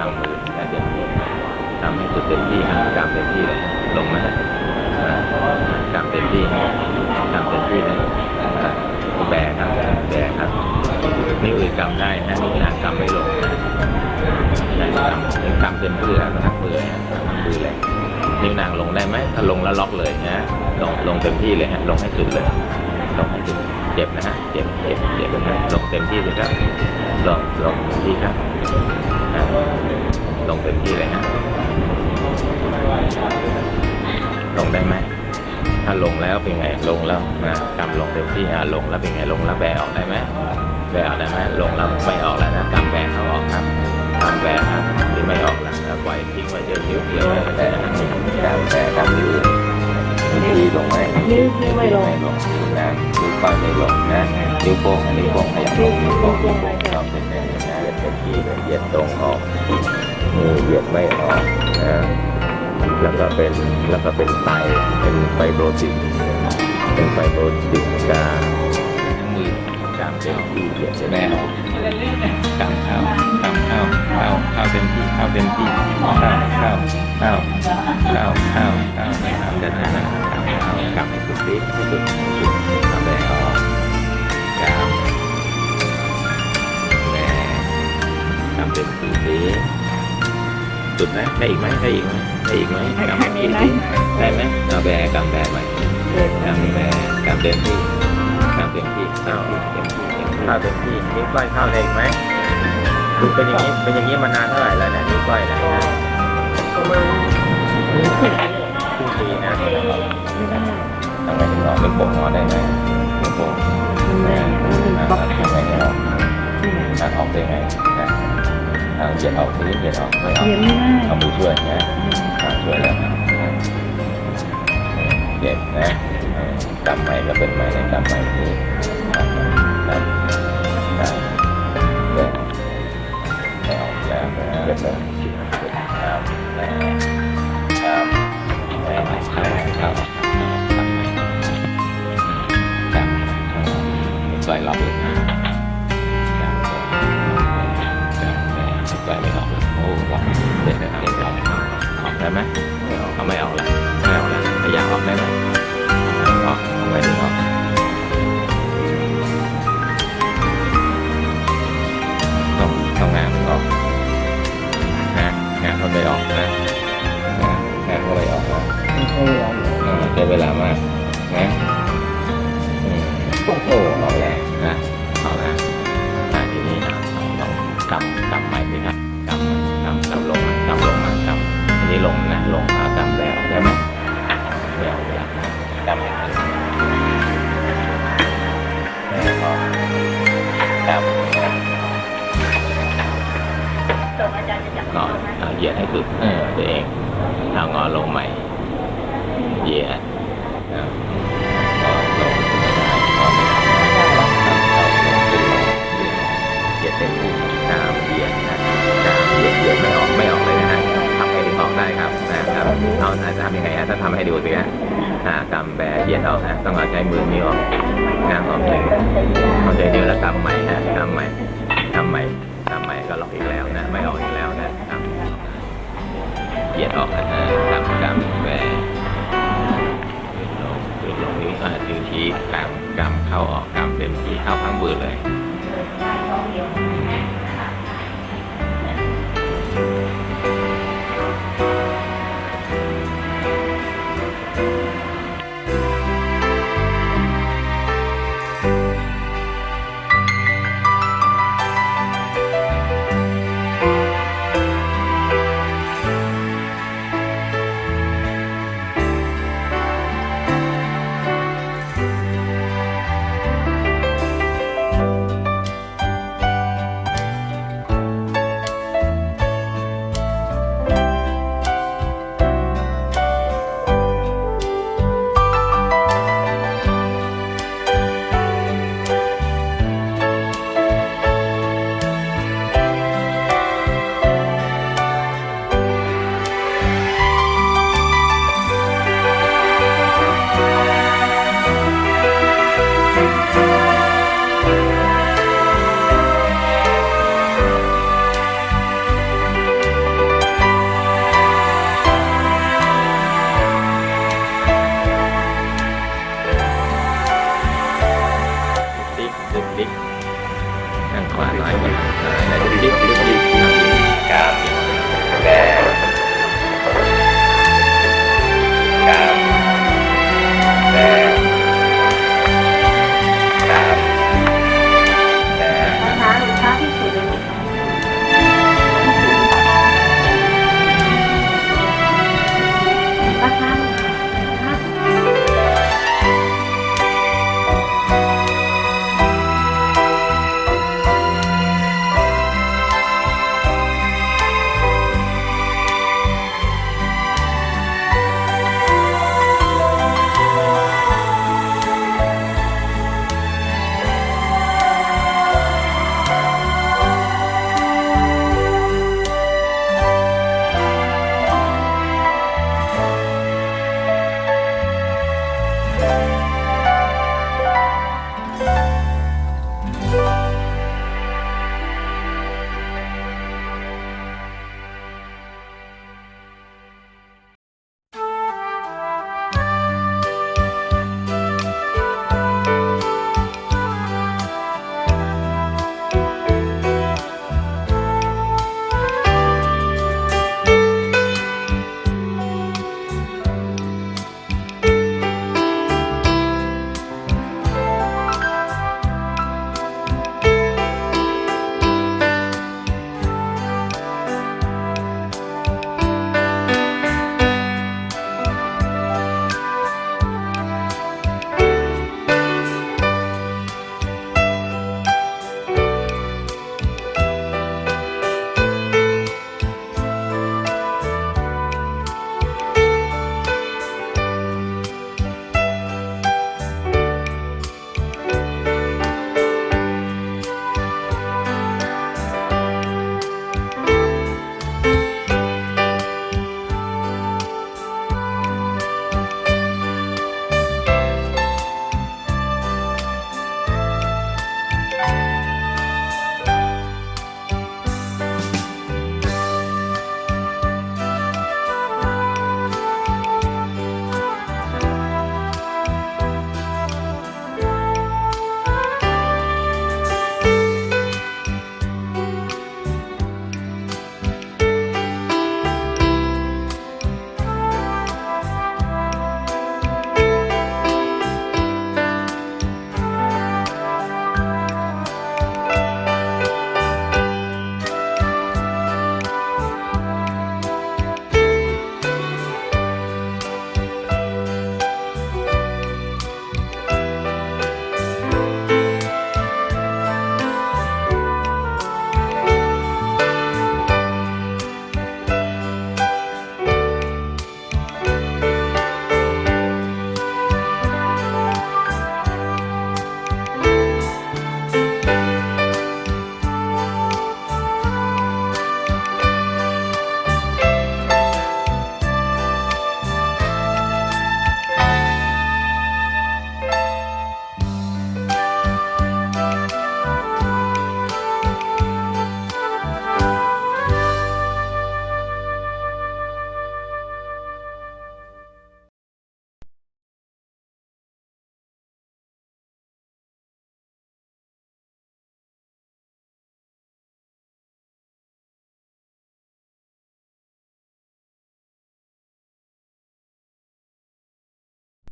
ทางมือแต่เต็มที่ทำให้สุดเต็มที่ฮะกำเต็มที่เลยลงนะฮะอ่ากำเต็มที่กำเต็มที่นะอ่าแบกครับแบกครับนิ้วอื่นกำได้นะนิ้วนางกำไม่ลงนะใช่กำนิ้วกำเต็มที่แล้วทั้งมือฮะทั้งมือเลยนิ้วนางลงได้ไหมถ้าลงแล้วล็อกเลยนะลงลงเต็มที่เลยฮะลงให้สุดเลยลงให้สุดเจ็บนะฮะเจ็บเจ็บเจ็บนะฮะลงเต็มที่เลยครับลงลงเต็มที่ครับ ลงเต็มที่เลยฮะลงได้ไหมถ้าลงแล้วเป็นไงลงแล้วนะกำลงเต็มที่อ่าลงแล้วเป็นไงลงแล้วแบออกได้ไหมแบออกได้ไหมลงแล้วไม่ออกแล้วนะกำแบเขาออกครับกำแบครับที่ไม่ออกแล้วแล้วปล่อยทิ้งไว้เจอนิ้วเดียวไว้ก็ได้นะกำแบกำนิ้วนิ้วดีลงไหมนิ้วไม่ลงไม่ลงนิ้วนางนิ้วก้อยไม่ลงนะนิ้วโป้งอันนิ้วโป้งขยับลงนิ้วโป้งนิ้วโป้งชอบเป็นแน่นะเหยียดเต็มที่เลยเหยียดตรงออกมือเหยียดไม่ออกนะแล้วก็เป็นแล้วก็เป็นไตเป็นไฟโบรติกเป็นไฟโบรติกกาทั้งมือกามเต็มที่เหยียดไม่ออกกามเข้ากามเข้าเข้าเข้าเต็มที่เข้าเต็มที่เข้าเข้าเข้าเข้าเข้าเข้าไม่เข้าจะนะเข้าเข้ากลับให้สุดที่สุดสุดทำ สุดนะได้อีกไหมได้อีกไหมได้อีกไหมกามเต็มที่สิได้ไหมเอาแบกามแบใหม่กำแม่กำเต็มที่กำเต็มที่เข้าเต็มที่เข้าเต็มที่นิ้วก้อยเข้าได้อีกไหมดูเป็นอย่างนี้เป็นอย่างนี้มานานเท่าไหร่แล้วเนี่ยนิ้วก้อยเนะนะประมาณครึ่งปีนะไม่ได้ทำไมถึงออกนิ้วโป่งออกได้ไหมนิ้วโป่งมันแรงแล้วมันอ่าบล็อกทำไมถึงออกอ่าออกได้ไงนะ อ่าเหยียดออกนี้เหยียดออกไม่ออกเรียนไม่ได้ เอามือช่วยนะอ่าช่วยแล้วนะเหยียดนะเออกำใหม่ก็เป็นใหม่ในกำใหม่นี้กำใหม่กำกำเดินไม่ออกยากนะเก็บเลย เอาไม่ออกแล้วไม่ออกแล้วพยายามออกได้ไหมออกเอาไว้ดึงออกต้องต้องงานมันออกงานงานมันไม่ออกนะงานงานไม่ออกนะใช้เวลามากนะ เอาเหยียดให้สุดเออตัวเองเอางอลงใหม่ เหยียดนะงอลงไม่ได้งอไม่ได้เอาเอาลงขึ้นลงเหยียดเต็มที่กามเหยียดนะกามเหยียดเหยียดไม่ออกไม่ออกเลยนะฮะทำให้ดึงออกได้ครับนะครับเอาจะทำยังไงฮะถ้าทำให้ดูสิฮะอ่ากำแบเหยียดออกนะต้องเอาใช้มือนิ้วออกงางออกเลยเอาใจนิ้วแล้วกำใหม่ฮะกำใหม่กำใหม่กำใหม่ก็ล็อกอีกแล้วนะไม่ออก เหยียดออกนะกำกำแหวลงลงนี้อ่าถึงชี้กำกำเข้าออกกำเต็มที่เข้าทั้งมือเลย ดิกนั่งขวาหน่อยแล้วดิกดิก